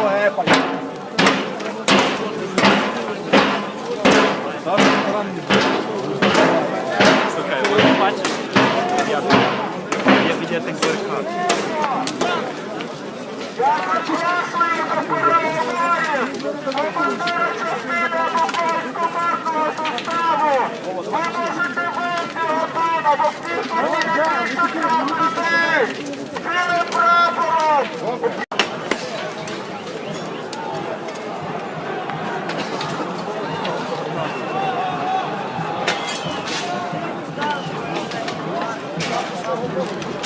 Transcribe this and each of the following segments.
поехали. Слухай, ви бачиш? Я від тих зеркал. Ви можете вийти готово, бо всі партійні Стріли прапором! Thank you.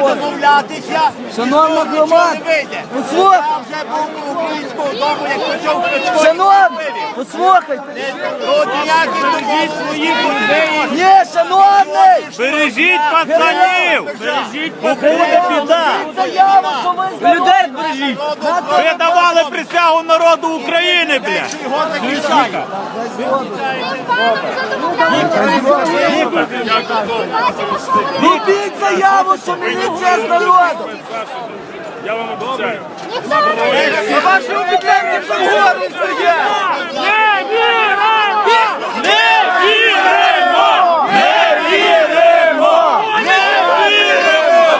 Домовлятися. Шановна громада, Я вже був у українському дому, як почав Кличко. Послухайте. Тут ніяких своїх людей. Шановний! Бережіть пацанів! Бережіть Буде біда! Заяву, що ви Людей бережіть! Ви давали присягу народу України, блядь! Робіть заяву, що міліція з народом! Я вам обіцяю. На ваші обіцянки вгору стоять! Не віримо! Не віримо! Не віримо! Не віримо!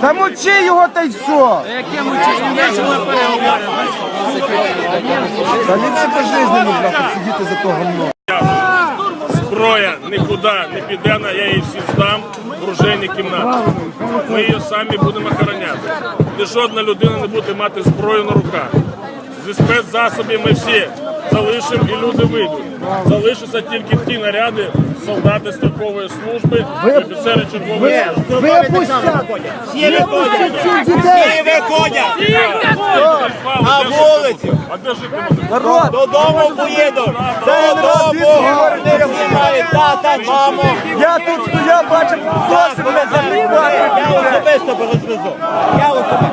Та мочи його та й все! Та ліпше по не бляха сидіти за то гамно. Зброя нікуди не піде, я її всі здам в оружейні кімнати. Ми її самі будемо охороняти. Де жодна людина не буде мати зброю на руках. Зі спецзасобів ми всі залишимо і люди вийдуть. Залишаться тільки ті наряди, солдати строкової служби, офіцери чергової служби. Випустять! Всі виходять. Всі виходять. На вулицю. А де жити буде? Народ! Додому поїду. Додому. Тата, маму. Я тут стояв, бачив, зовсім не Я особисто розвезу. Я особисто.